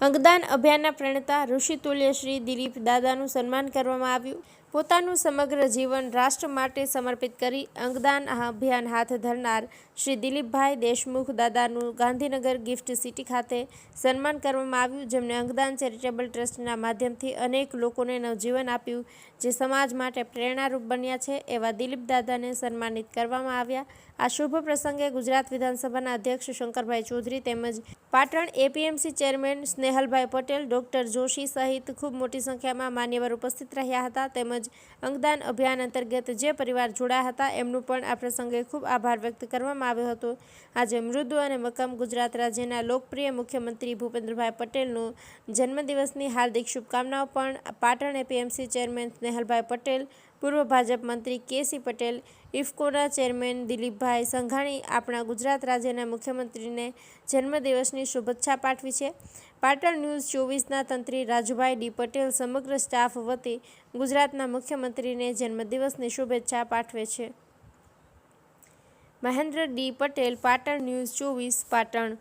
અંગદાન અભિયાનના પ્રણેતા ઋષિતુલ્ય શ્રી દિલીપ દાદાનું સન્માન કરવામાં આવ્યું. પોતાનું સમગ્ર જીવન રાષ્ટ્ર માટે સમર્પિત કરી અંગદાન અભિયાન હાથ ધરનાર શ્રી દિલીપભાઈ દેશમુખ દાદાનું ગાંધીનગર ગિફ્ટ સિટી ખાતે સન્માન કરવામાં આવ્યું જેમણે અંગદાન ચેરિટેબલ ટ્રસ્ટના માધ્યમથી અનેક લોકોને નવજીવન આપ્યું, જે સમાજ માટે પ્રેરણારૂપ બન્યા છે એવા દિલીપ દાદાને સન્માનિત કરવામાં આવ્યા. આ શુભ પ્રસંગે ગુજરાત વિધાનસભાના અધ્યક્ષ શંકરભાઈ ચૌધરી તેમજ Patan APMC chairman Snehalbhai Patel, doctor Joshi સહિત ખૂબ મોટી સંખ્યામાં માન્યવર ઉપસ્થિત રહ્યા હતા. તેમજ અંગદાન અભિયાન અંતર્ગત જે પરિવાર જોડાયા હતા, એમનું પણ આ પ્રસંગે ખૂબ આભાર વ્યક્ત કરવામાં આવ્યો હતો. આજે મૃદુ અને મક્કમ ગુજરાત રાજ્યના લોકપ્રિય મુખ્યમંત્રી ભૂપેન્દ્રભાઈ પટેલનું જન્મદિવસની હાર્દિક શુભકામનાઓ પણ પાટણ એપીએમસી ચેરમેન સ્નેહલભાઈ પટેલ પૂર્વ ભાજપ મંત્રી કેસી પટેલ, ઇફકોના ચેરમેન દિલીપભાઈ સંઘાણી આપણા ગુજરાત રાજ્યના મુખ્યમંત્રીને જન્મદિવસની શુભેચ્છા પાઠવી છે. પાટણ ન્યૂઝ ચોવીસના તંત્રી રાજુભાઈ ડી પટેલ સમગ્ર સ્ટાફ વતી ગુજરાતના મુખ્યમંત્રીને જન્મદિવસની શુભેચ્છા પાઠવે છે. મહેન્દ્ર ડી પટેલ, પાટણ ન્યૂઝ ચોવીસ, પાટણ